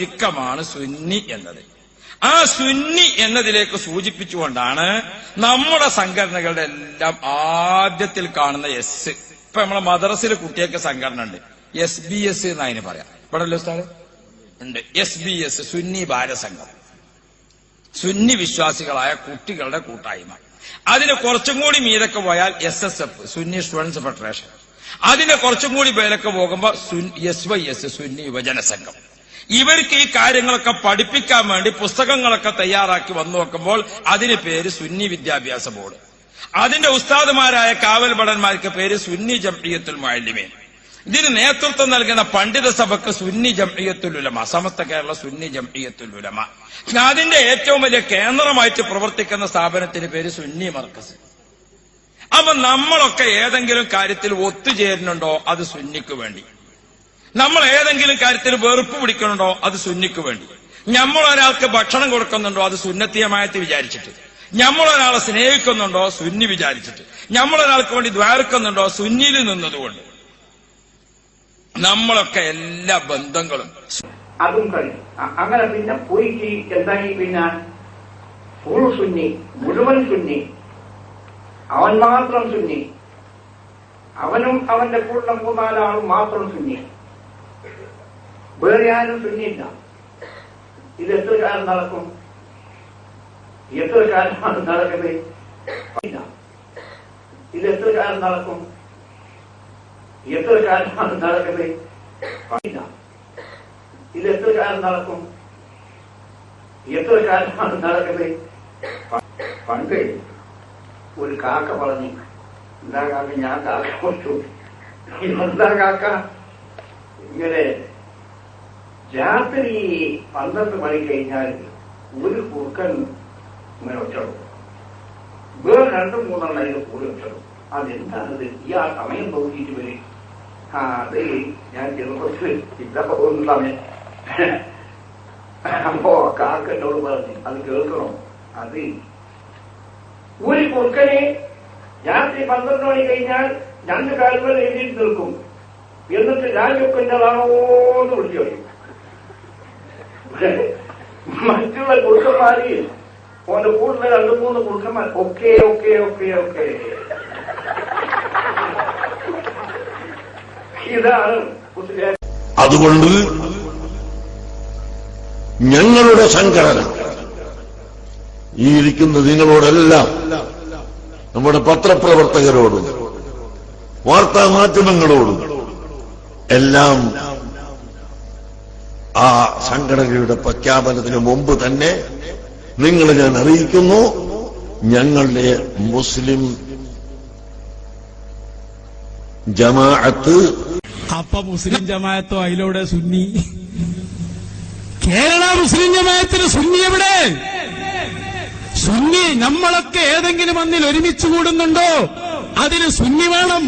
ചുരുക്കമാണ് സുന്നി എന്നത്. ആ സുന്നി എന്നതിലേക്ക് സൂചിപ്പിച്ചുകൊണ്ടാണ് നമ്മുടെ സംഘടനകളുടെ എല്ലാം ആദ്യത്തിൽ കാണുന്ന എസ് ഇപ്പൊ നമ്മളെ മദ്രസിലെ കുട്ടിയൊക്കെ സംഘടന ഉണ്ട്. എസ് ബി എസ് എന്ന് അതിന് പറയാം. ഇവിടെ അല്ലേ സ്ഥലം ഉണ്ട്. S B S Sunni Balasangham Sunni വിശ്വാസികളായ കുട്ടികളുടെ കൂട്ടായ്മ. അതിന് കുറച്ചും കൂടി മീതൊക്കെ പോയാൽ S S F Sunni students federation അതിന് കുറച്ചും കൂടി പേരൊക്കെ പോകുമ്പോ എസ് വൈ എസ് സുന്നി യുവജന സംഘം. ഇവർക്ക് ഈ കാര്യങ്ങളൊക്കെ പഠിപ്പിക്കാൻ വേണ്ടി പുസ്തകങ്ങളൊക്കെ തയ്യാറാക്കി വന്നു നോക്കുമ്പോൾ അതിന് പേര് സുന്നി വിദ്യാഭ്യാസ ബോർഡ്. അതിന്റെ ഉസ്താദുമാരായ കാവൽ ഭടന്മാർക്ക് പേര് സുന്നി ജംഇയ്യത്തുൽ മുഅല്ലിമീൻ. ഇതിന് നേതൃത്വം നൽകുന്ന പണ്ഡിത സഭക്ക് സുന്നി ജംഇയ്യത്തുൽ ഉലമ സമസ്ത കേരള സുന്നി ജംഇയ്യത്തുൽ ഉലമ. അതിന്റെ ഏറ്റവും വലിയ കേന്ദ്രമായിട്ട് പ്രവർത്തിക്കുന്ന സ്ഥാപനത്തിന് പേര് സുന്നി മർക്കസ്. അപ്പൊ നമ്മളൊക്കെ ഏതെങ്കിലും കാര്യത്തിൽ ഒത്തുചേരുന്നുണ്ടോ അത് സുന്നിക്ക് വേണ്ടി. നമ്മൾ ഏതെങ്കിലും കാര്യത്തിൽ വെറുപ്പ് പിടിക്കുന്നുണ്ടോ അത് സുന്നിക്ക് വേണ്ടി. നമ്മൾ ഒരാൾക്ക് ഭക്ഷണം കൊടുക്കുന്നുണ്ടോ അത് സുന്നത്തീയമായിട്ട് വിചാരിച്ചിട്ട്. നമ്മൾ ഒരാളെ സ്നേഹിക്കുന്നുണ്ടോ സുന്നി വിചാരിച്ചിട്ട്. നമ്മൾ ഒരാൾക്ക് വേണ്ടി ദ്വാരക്കുന്നുണ്ടോ സുന്നിയിൽ നിന്നതുകൊണ്ട്. നമ്മളൊക്കെ എല്ലാ ബന്ധങ്ങളും അതും കഴിഞ്ഞു. അങ്ങനെ പിന്നെ പോയി എന്തായി പിന്നെ ഫുൾ സുന്നി മുഴുവൻ സുന്നി. അവൻ മാത്രം സുന്നി. അവനും അവന്റെ കൂടെ മൂന്നാലാളും മാത്രം സുന്നി. വേറെ ആരും സുന്നിയില്ല ഇത് എത്ര കാലം നടക്കും? എത്ര കാലമാണ് നടക്കുന്നത്. ഇത് എത്ര കാലം നടക്കും? എത്ര കാലമാണ് നടക്കുന്നത്. ഇത് എത്ര കാലം നടക്കും? എത്ര കാലമാണ് നടക്കുന്നത്? പണ്ട് ഒരു കാക്ക പറഞ്ഞു എന്താ കാക്ക ഞാൻ കാക്ക കൊടുത്തു എന്താ കാക്ക? ഇങ്ങനെ രാത്രി പന്ത്രണ്ട് മണി കഴിഞ്ഞാൽ ഒരു കുറുക്കൻ ഇങ്ങനെ ഒറ്റപ്പെടും വേറെ രണ്ടും മൂന്നെണ്ണം അതിന് കൂടെ ഒറ്റപ്പെടും അതെന്താണത്? ഈ ആ സമയം നോക്കിയിട്ട് വരും. ആ അത് ഞാൻ ചെറുപ്പത്തിൽ ഇല്ല പോകുന്ന സമയം. അപ്പോ കാക്ക എന്നോട് പറഞ്ഞു അത് കേൾക്കണോ? അത്. ഒരു കുറുക്കനെ രാത്രി പന്ത്രണ്ട് മണി കഴിഞ്ഞാൽ രണ്ട് കാലുകൾ എഴുതിയിട്ട് നിൽക്കും. എന്നിട്ട് രാജൊക്കന്റെതാണോ എന്ന് വിളിച്ചു മറ്റുള്ള കുറുക്കന്മാരെയും ഓന്റെ കൂടുതൽ രണ്ടു മൂന്ന് കുറുക്കന്മാർ ഒക്കെ ഒക്കെ ഒക്കെ ഒക്കെ. ഇതാണ് അതുകൊണ്ട് ഞങ്ങളുടെ സംഘടന ഈ ഇരിക്കുന്ന നിങ്ങളോടെല്ലാം നമ്മുടെ പത്രപ്രവർത്തകരോടും വാർത്താ മാധ്യമങ്ങളോടും എല്ലാം ആ സംഘടനയുടെ പ്രഖ്യാപനത്തിന് മുമ്പ് തന്നെ നിങ്ങൾ ഞാൻ അറിയിക്കുന്നു ഞങ്ങളുടെ മുസ്ലിം ജമാഅത്ത് അപ്പ മുസ്ലിം ജമാഅത്തോ അതിലൂടെ സുന്നി? കേരള മുസ്ലിം ജമാഅത്തിന് സുന്നി എവിടെ? സുന്നി നമ്മളൊക്കെ ഏതെങ്കിലും ഒന്നിൽ ഒരുമിച്ച് കൂടുന്നുണ്ടോ? അതിന് സുന്നി വേണം.